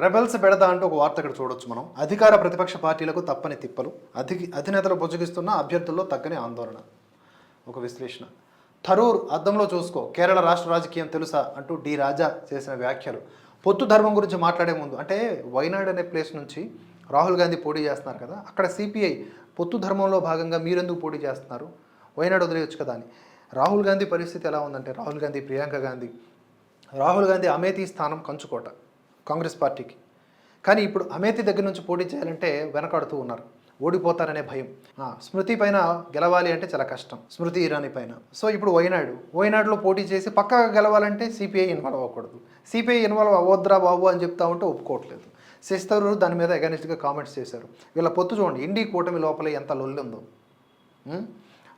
Rebels బెడద అంటూ ఒక వార్త ఇక్కడ చూడొచ్చు మనం. అధికార ప్రతిపక్ష పార్టీలకు తప్పని తిప్పలు అధి అధినేతలు బుజ్జగిస్తున్న అభ్యర్థుల్లో తగ్గని ఆందోళన. ఒక విశ్లేషణ. థరూర్ అద్దంలో చూసుకో కేరళ రాష్ట్ర రాజకీయం తెలుసా అంటూ డి రాజా చేసిన వ్యాఖ్యలు. పొత్తు ధర్మం గురించి మాట్లాడే ముందు అంటే వైనాడ్ అనే ప్లేస్ నుంచి రాహుల్ గాంధీ పోటీ చేస్తున్నారు కదా అక్కడ సిపిఐ పొత్తు ధర్మంలో భాగంగా మీరెందుకు పోటీ చేస్తున్నారు? వైనాడు వదిలేయచ్చు కదా అని. రాహుల్ గాంధీ పరిస్థితి ఎలా ఉందంటే రాహుల్ గాంధీ ప్రియాంక గాంధీ. రాహుల్ గాంధీ అమేథీ స్థానం కంచుకోట. కాంగ్రెస్ పార్టీకి. కానీ ఇప్పుడు అమేతి దగ్గర నుంచి పోటీ చేయాలంటే వెనకాడుతూ ఉన్నారు. ఓడిపోతారనే భయం. ఆ, స్మృతి పైన గెలవాలి అంటే చాలా కష్టం. స్మృతి ఇరానీ పైన. సో ఇప్పుడు వైనాడు వైనాడులో పోటీ చేసి పక్కగా గెలవాలంటే సిపిఐ ఇన్వాల్వ్ అవ్వకూడదు. సిపిఐ ఇన్వాల్వ్ అవ్వద్దురా బాబు అని చెప్తా ఉంటే ఒప్పుకోవట్లేదు. శశితరూర్ దాని మీద అగనిస్ట్గా కామెంట్స్ చేశారు. వీళ్ళ పొత్తు చూడండి. ఇండి కూటమి లోపల ఎంత లొల్లుందో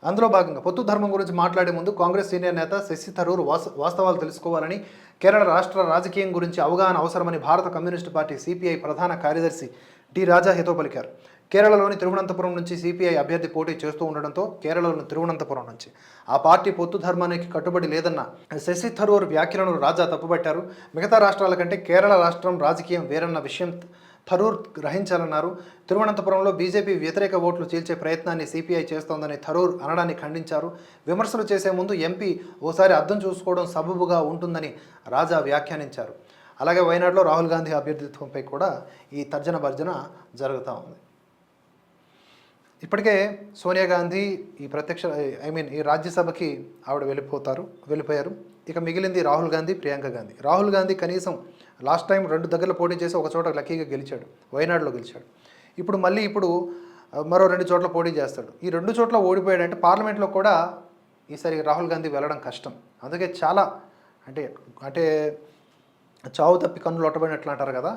అందులో భాగంగా పొత్తు ధర్మం గురించి మాట్లాడే ముందు కాంగ్రెస్ సీనియర్ నేత శశి థరూర్ వాస్ వాస్తవాలు తెలుసుకోవాలని కేరళ రాష్ట్ర రాజకీయం గురించి అవగాహన అవసరమని భారత కమ్యూనిస్టు పార్టీ సిపిఐ ప్రధాన కార్యదర్శి డి రాజా హితో పలికారు. కేరళలోని తిరువనంతపురం నుంచి సిపిఐ అభ్యర్థి పోటీ చేస్తూ ఉండడంతో కేరళలోని తిరువనంతపురం నుంచి. ఆ పార్టీ పొత్తు ధర్మానికి కట్టుబడి లేదన్న శశి థరూర్ వ్యాఖ్యలను రాజా తప్పుపట్టారు. మిగతా రాష్ట్రాల కంటే కేరళ రాష్ట్రం రాజకీయం వేరన్న విషయం థరూర్ గ్రహించాలన్నారు. తిరువనంతపురంలో బీజేపీ వ్యతిరేక ఓట్లు చీల్చే ప్రయత్నాన్ని సిపిఐ చేస్తోందని థరూర్ అనడాన్ని ఖండించారు. విమర్శలు చేసే ముందు ఎంపీ ఓసారి అర్థం చూసుకోవడం సబబుగా ఉంటుందని రాజా వ్యాఖ్యానించారు. అలాగే వయనాడులో రాహుల్ గాంధీ అభ్యర్థిత్వంపై కూడా ఈ తర్జన భర్జన జరుగుతూ ఉంది. ఇప్పటికే సోనియా గాంధీ ఈ ప్రత్యక్ష ఐ మీన్ ఈ రాజ్యసభకి ఆవిడ వెళ్ళిపోతారు వెళ్ళిపోయారు. ఇక మిగిలింది రాహుల్ గాంధీ ప్రియాంక గాంధీ. రాహుల్ గాంధీ కనీసం లాస్ట్ టైం రెండు దగ్గరలో పోటీ చేసి ఒక చోట లక్కీగా గెలిచాడు. వయనాడులో గెలిచాడు. ఇప్పుడు మళ్ళీ ఇప్పుడు మరో రెండు చోట్ల పోటీ చేస్తాడు. ఈ రెండు చోట్ల ఓడిపోయాడంటే పార్లమెంట్లో కూడా ఈసారి రాహుల్ గాంధీ వెళ్ళడం కష్టం. అందుకే చాలా అంటే అంటే చావు తప్పి కన్నులు ఒట్టబడినట్లు అంటారు కదా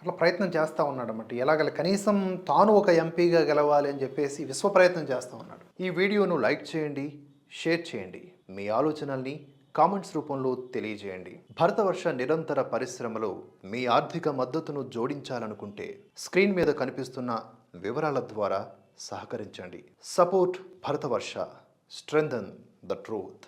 అట్లా ప్రయత్నం చేస్తూ ఉన్నాడు అన్నమాట ఎలాగల కనీసం తాను ఒక ఎంపీగా గెలవాలి అని చెప్పేసి విశ్వ ప్రయత్నం చేస్తూ ఉన్నాడు. ఈ వీడియోను లైక్ చేయండి షేర్ చేయండి మీ ఆలోచనల్ని కామెంట్స్ రూపంలో తెలియజేయండి. భరతవర్ష నిరంతర పరిశ్రమలో మీ ఆర్థిక మద్దతును జోడించాలనుకుంటే స్క్రీన్ మీద కనిపిస్తున్న వివరాల ద్వారా సహకరించండి. Support Bharatvarsh strengthen the truth.